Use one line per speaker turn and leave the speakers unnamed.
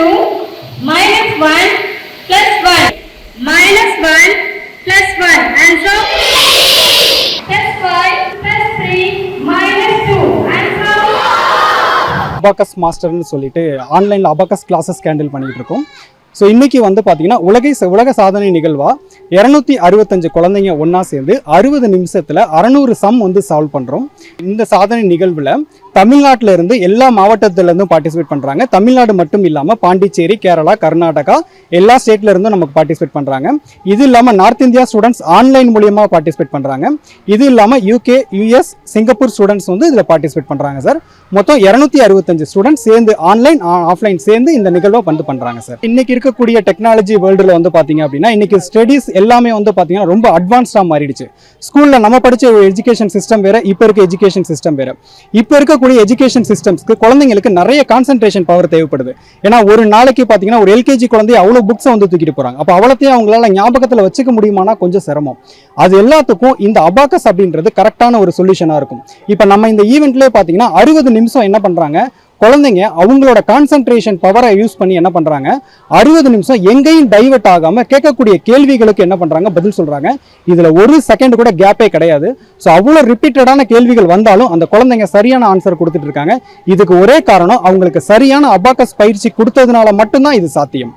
2 minus 1 plus 1 minus 1 plus 1 answer? Plus 5 plus 3 minus 2 answer?
Abacus மாஸ்டர்னு சொல்லிட்டு ஆன்லைனில் abacus classes candle பண்ணிட்டு இருக்கோம். So இன்னைக்கு வந்து பார்த்தீங்கன்னா உலகை உலக சாதனை நிகழ்வா? இரநூத்தி அறுபத்தஞ்சு குழந்தைங்க ஒன்றா சேர்ந்து அறுபது நிமிஷத்தில் அறநூறு சம் வந்து சால்வ் பண்ணுறோம் இந்த சாதனை நிகழ்வில் தமிழ்நாட்டில் இருந்து எல்லா மாவட்டத்திலேருந்தும் பார்ட்டிசிபேட் பண்ணுறாங்க தமிழ்நாடு மட்டும் இல்லாமல் பாண்டிச்சேரி கேரளா கர்நாடகா எல்லா ஸ்டேட்ல இருந்தும் நமக்கு பார்ட்டிசிபேட் பண்ணுறாங்க இது இல்லாமல் நார்த் இந்தியா ஸ்டூடெண்ட்ஸ் ஆன்லைன் மூலியமாக பார்ட்டிசிபேட் பண்ணுறாங்க இது இல்லாமல் யூகே யூஎஸ் சிங்கப்பூர் ஸ்டூடெண்ட்ஸ் வந்து இதில் பார்ட்டிசிபேட் பண்ணுறாங்க சார் மொத்தம் இரநூத்தி அறுபத்தஞ்சு ஸ்டூடெண்ட்ஸ் சேர்ந்து ஆன்லைன் ஆஃப்லைன் சேர்ந்து இந்த நிகழ்வை வந்து பண்ணுறாங்க சார் இன்னைக்கு இருக்கக்கூடிய டெக்னாலஜி வேர்ல்டில் வந்து பார்த்தீங்க அப்படின்னா இன்னைக்கு ஸ்டடீஸ் எல்லாமே வந்து பார்த்தீங்கன்னா ரொம்ப அட்வான்ஸ்டாக மாறிடுச்சு. ஸ்கூலில் நம்ம படித்த எஜுகேஷன் சிஸ்டம் வேறு இப்போ இருக்க எஜுகேஷன் சிஸ்டம் வேறு. இப்போ இருக்கக்கூடிய எஜுகேஷன் சிஸ்டம்ஸ்க்கு குழந்தைங்களுக்கு நிறைய கான்சன்ட்ரேஷன் பவர் தேவைப்படுது. ஏன்னா ஒரு நாளைக்கு பார்த்தீங்கன்னா ஒரு எல்கேஜி குழந்தை அவ்வளோ புக்ஸை வந்து தூக்கிட்டு போகிறாங்க அப்போ அவ்வளோத்தையும் அவங்களால ஞாபகத்தில் வச்சுக்க முடியுமானா கொஞ்சம் சிரமம். அது எல்லாத்துக்கும் இந்த அபாக்கஸ் அப்படின்றது கரெக்டான ஒரு சொல்யூஷனாக இருக்கும். இப்போ நம்ம இந்த ஈவெண்ட்லேயே பார்த்தீங்கன்னா அறுபது நிமிஷம் என்ன பண்ணுறாங்க குழந்தைங்க அவங்களோட கான்சன்ட்ரேஷன் பவரை யூஸ் பண்ணி என்ன பண்ணுறாங்க அறுபது நிமிஷம் எங்கேயும் டைவெர்ட் ஆகாமல் கேட்கக்கூடிய கேள்விகளுக்கு என்ன பண்ணுறாங்க பதில் சொல்கிறாங்க இதில் ஒரு செகண்ட் கூட கேப்பே கிடையாது. ஸோ அவ்வளோ ரிப்பீட்டடான கேள்விகள் வந்தாலும் அந்த குழந்தைங்க சரியான ஆன்சர் கொடுத்துட்டு இருக்காங்க. இதுக்கு ஒரே காரணம் அவங்களுக்கு சரியான அபாக்கஸ் பயிற்சி கொடுத்ததுனால மட்டும்தான் இது சாத்தியம்.